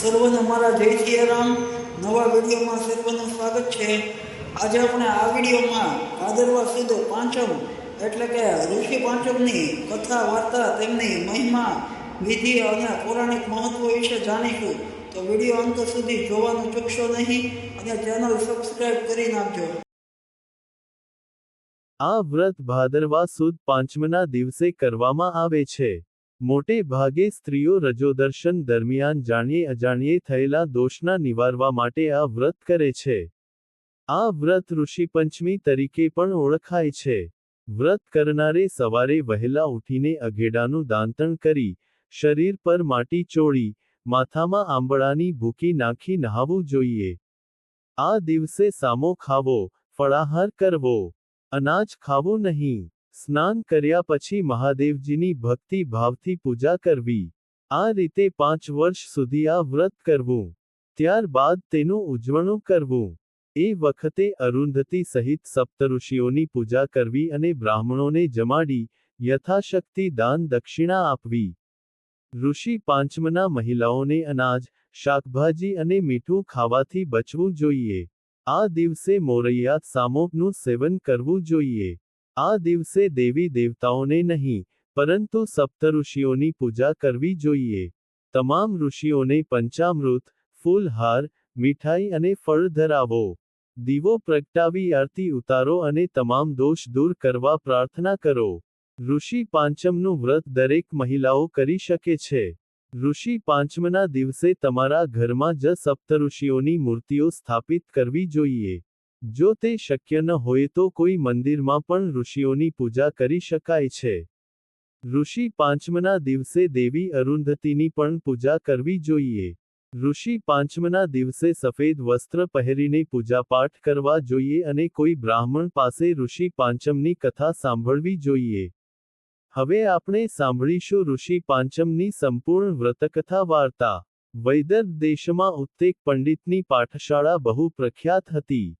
સર્વને મારા જય સિયારામ. નવા વિડીયોમાં સર્વનું સ્વાગત છે. આજે આપણે આ વિડીયોમાં ભાદરવા સુદ પાંચમ, એટલે કે ઋષિ પાંચમની કથા, વાર્તા, તેમની મહિમા, વિધિ અને પૌરાણિક મહત્વ વિશે જાણીશું. તો વીડિયો અંત સુધી જોવાનું ચૂકશો નહીં અને ચેનલ સબસ્ક્રાઇબ કરી નાખજો. આ વ્રત ભાદરવા સુદ પાંચમના દિવસે કરવામાં આવે છે. મોટે ભાગે સ્ત્રીઓ રજોદર્શન દરમિયાન જાણીએ અજાણીએ થયેલા દોષના નિવારવા માટે આ વ્રત કરે છે. આ વ્રત ઋષિ પંચમી તરીકે પણ ઓળખાય છે. વ્રત કરનારે સવારે વહેલા ઉઠીને અઘેડાનું દાંતણ કરી, શરીર પર માટી ચોળી, માથામાં આંબળાની ભૂકી નાખી નહાવું જોઈએ. આ દિવસે સામો ખાવો, ફળાહાર કરવો. અનાજ ખાવું નહીં. સ્નાન કર્યા પછી મહાદેવજીની ભક્તિ ભાવથી પૂજા કરવી. આ રીતે પાંચ વર્ષ સુધી આ વ્રત કરવું. ત્યારબાદ તેનું ઉજવણું કરવું. એ વખતે અરુંધતી સહિત સપ્તઋષિઓની પૂજા કરવી અને બ્રાહ્મણોને જમાડી, યથાશક્તિ દાન દક્ષિણા આપવી. ઋષિ પાંચમના મહિલાઓને અનાજ, શાકભાજી અને મીઠું ખાવાથી બચવું જોઈએ. આ દિવસે મોરૈયાત સામોનું સેવન કરવું જોઈએ. આ દિવસે દેવી દેવતાઓને નહીં, પરંતુ સપ્તઋષિઓની પૂજા કરવી જોઈએ. તમામ ઋષિઓને પંચામૃત, ફૂલહાર, મીઠાઈ અને ફળ ધરાવો. દીવો પ્રગટાવી આરતી ઉતારો અને તમામ દોષ દૂર કરવા પ્રાર્થના કરો. ઋષિ પાંચમનું વ્રત દરેક મહિલાઓ કરી શકે છે. ઋષિ પાંચમના દિવસે તમારા ઘરમાં જ સપ્તઋષિઓની મૂર્તિઓ સ્થાપિત કરવી જોઈએ. જો તે શક્ય ન હોય તો કોઈ મંદિરમાં પણ ઋષિઓની પૂજા કરી શકાય છે. ઋષિ પાંચમના દિવસે દેવી અરુંધતીની પણ પૂજા કરવી જોઈએ. ઋષિ પાંચમના દિવસે સફેદ વસ્ત્ર પહેરીને પૂજાપાઠ કરવા જોઈએ અને કોઈ બ્રાહ્મણ પાસે ઋષિ પાંચમની કથા સાંભળવી જોઈએ. હવે આપણે સાંભળીશું ઋષિ પાંચમની સંપૂર્ણ વ્રતકથા વાર્તા. વૈદર્ભ દેશમાં ઉત્તેક પંડિતની પાઠશાળા બહુ પ્રખ્યાત હતી.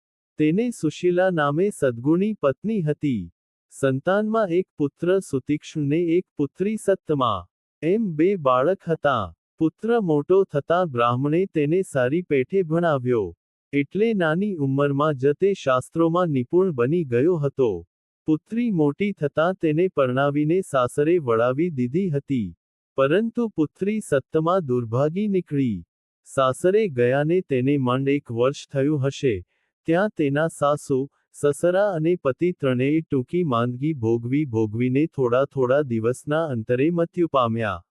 તેને સુશીલા નામે સદ્ગુણી પત્ની હતી. સંતાનમાં એક પુત્ર સુતીક્ષ્ણને એક પુત્રી સત્તમા. એમ બે બાળક હતા. પુત્ર મોટો થતાં બ્રાહ્મણે તેને સારી પેઠે ભણાવ્યો. એટલે નાની ઉંમરમાં જ તે શાસ્ત્રોમાં નિપુણ બની ગયો હતો. પુત્રી મોટી થતાં તેને પરણાવીને સાસરે વળાવી દીધી હતી. પરંતુ પુત્રી સત્તમાં દુર્ભાગી નીકળી. સાસરે ગયાને તેને માંડ એક વર્ષ થયું હશે. ત્યાં તેના સાસુ, સસરા અને પતિ ત્રણેય ટૂંકી માંદગી ભોગવી ભોગવીને થોડા થોડા દિવસના અંતરે મૃત્યુ પામ્યા.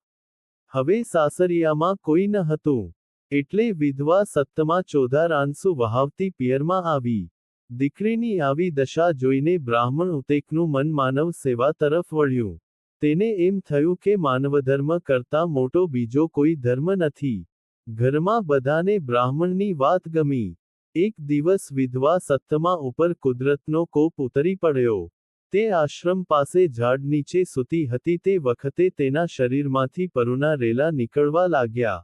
હવે સાસરિયામાં કોઈ ન હતું. એટલે વિધવા સત્તમાં ચોધાર આંસુ વહાવતી પિયરમાં આવી. દીકરીની આવી દશા જોઈને બ્રાહ્મણ ઉતેકનું મન માનવ સેવા તરફ વળ્યું. તેને એમ થયું કે માનવધર્મ કરતાં મોટો બીજો કોઈ ધર્મ નથી. ઘરમાં બધાને બ્રાહ્મણની વાત ગમી. એક દિવસ વિધવા સત્તમા ઉપર કુદરતનો કોપ ઉતરી પડ્યો. તે આશ્રમ પાસે ઝાડ નીચે સૂતી હતી તે વખતે તેના શરીરમાંથી પરુના રેલા નીકળવા લાગ્યા.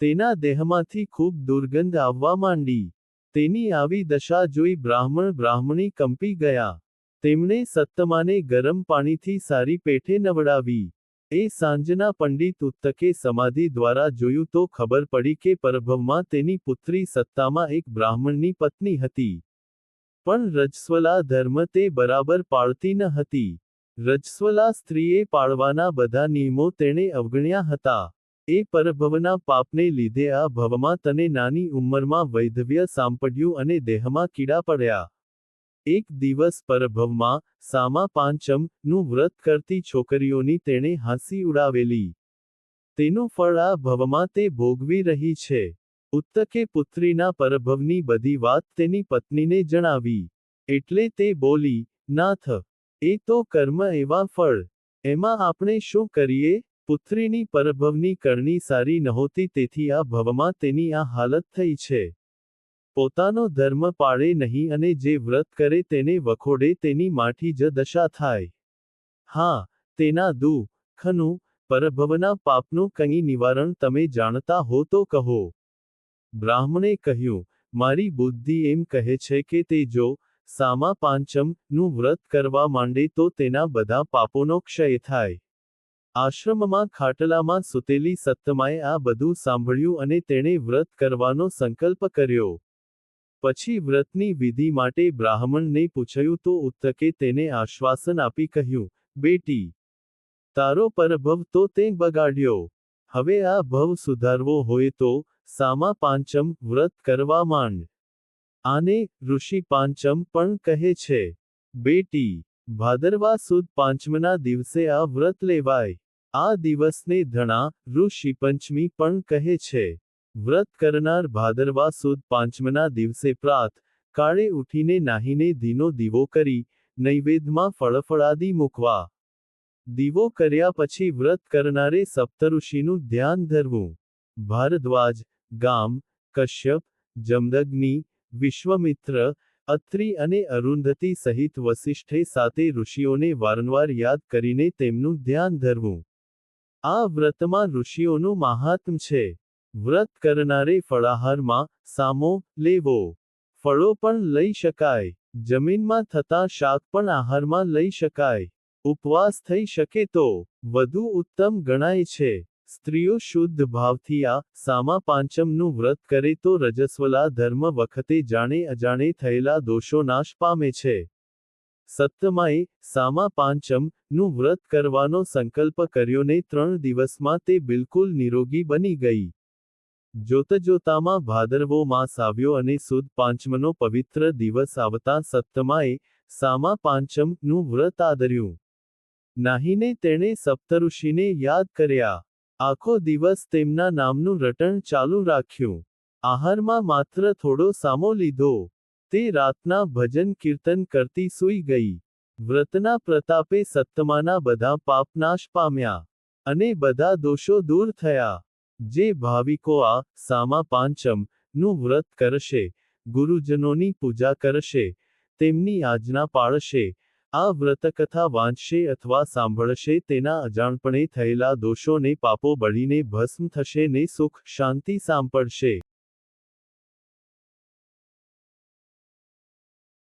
તેના દેહમાંથી ખૂબ દુર્ગંધ આવવા માંડી. તેની આવી દશા જોઈ બ્રાહ્મણ બ્રાહ્મણી કંપી ગયા. તેમણે સત્તમાને ગરમ પાણીથી સારી પેઠે નવડાવી. એ સાંજના પંડિત ઉત્તકે સમાધિ દ્વારા જોયું તો ખબર પડી કે પરભવમાં તેની પુત્રી સત્તામાં એક બ્રાહ્મણની પત્ની હતી. પણ રજસ્વલા ધર્મ તે બરાબર પાળતી ન હતી. રજસ્વલા સ્ત્રીએ પાળવાના બધા નિયમો તેણે અવગણ્યા હતા. એ પરભવના પાપને લીધે આ ભવમાં તને નાની ઉંમરમાં વૈધવ્ય સાંપડ્યું અને દેહમાં કીડા પડ્યા. એક દિવસ પરભવમાં સામા પાંચમનું વ્રત કરતી છોકરીઓની તેણે હાંસી ઉડાવેલી. તેનું ફળ આ ભવમાં તે ભોગવી રહી છે. ઉત્તકે પુત્રીના પરભવની બધી વાત તેની પત્નીને જણાવી. એટલે તે બોલી, નાથ, એ તો કર્મ એવા ફળ. એમાં આપણે શું કરીએ? પુત્રીની પરભવની કરણી સારી નહોતી તેથી આ ભવમાં તેની આ હાલત થઈ છે. પોતાનો ધર્મ પાળે નહીં અને જે વ્રત કરે તેને વખોડે તેની માઠી જ દશા થાય. હા, તેના દુઃખનું પરભવના પાપનું કંઈ નિવારણ તમે જાણતા હો તો કહો. બ્રાહ્મણે કહ્યું, મારી બુદ્ધિ એમ કહે છે કે તે જો સામા પાંચમનું વ્રત કરવા માંડે તો તેના બધા પાપોનો ક્ષય થાય. આશ્રમમાં ખાટલામાં સૂતેલી સત્તમાએ આ બધું સાંભળ્યું અને તેણે વ્રત કરવાનો સંકલ્પ કર્યો. પછી વ્રતની વિધિ માટે બ્રાહ્મણને પૂછ્યું તો ઉત્તકે તેને આશ્વાસન આપી કહ્યું, બેટી, તારો પરભવ તો તે બગાડ્યો. હવે આ ભવ સુધારવો હોય તો સામા પાંચમ વ્રત કરવા માંડ. આને ઋષિ પાંચમ પણ કહે છે, બેટી, ભાદરવા સુદ પાંચમના દિવસે આ વ્રત લેવાય. આ દિવસને ધણા ઋષિ પંચમી પણ કહે છે. વ્રત કરનાર ભાદરવા સુદ પાંચમના દિવસે પ્રાત, કાળે ઉઠીને નાહીને ધીનો દીવો કરી, નૈવેદ્યમાં ફળફળાદી મૂકવા. દીવો કર્યા પછી વ્રત કરનારે સપ્તઋષિનું ધ્યાન ધરવું. ભારદ્વાજ, ગામ, કશ્યપ, જમદગ્નિ, વિશ્વમિત્ર, અત્રિ અને અરુંધતી સહિત વસિષ્ઠે સાથે ઋષિઓને વારંવાર યાદ કરીને તેમનું ધ્યાન ધરવું. આ વ્રતમાં ઋષિઓનું મહાત્મ છે. વ્રત કરનારે ફળાહારમાં સામો લેવો. ફળો પણ લઈ શકાય. જમીનમાં થતા શાક પણ આહારમાં લઈ શકાય. ઉપવાસ થઈ શકે તો વધુ ઉત્તમ ગણાય છે. સ્ત્રીઓ શુદ્ધ ભાવથી આ સામા પાંચમનું વ્રત કરે તો રજસ્વલા ધર્મ વખતે જાણે અજાણે થયેલા દોષો નાશ પામે છે. સત્તમાએ સામા પાંચમનું વ્રત કરવાનો સંકલ્પ કર્યો ને ત્રણ દિવસમાં તે બિલકુલ નિરોગી બની ગઈ. જોતજોતામાં ભાદરવો માસ આવ્યો અને સુદ પાંચમનો પવિત્ર દિવસ આવતા સપ્તમાએ સામા પાંચમનું વ્રત આદર્યું. નાહીને તેણે સપ્તઋષિને યાદ કર્યા. આખો દિવસ તેમના નામનું રટણ ચાલુ રાખ્યું. આહારમાં માત્ર થોડો સામો લીધો. તે રાતના ભજન કીર્તન કરતી સૂઈ ગઈ. વ્રતના પ્રતાપે સત્તમાના બધા પાપનાશ પામ્યા અને બધા દોષો દૂર થયા. જે ભાવિકો આ સામા પાંચમનું વ્રત કરશે, ગુરુજનોની પૂજા કરશે, તેમની આજ્ઞા પાળશે, આ વ્રતકથા વાંચશે અથવા સાંભળશે તેના અજાણપણે થયેલા દોષોને પાપો બળીને ભસ્મ થશે ને સુખ શાંતિ સાંપડશે.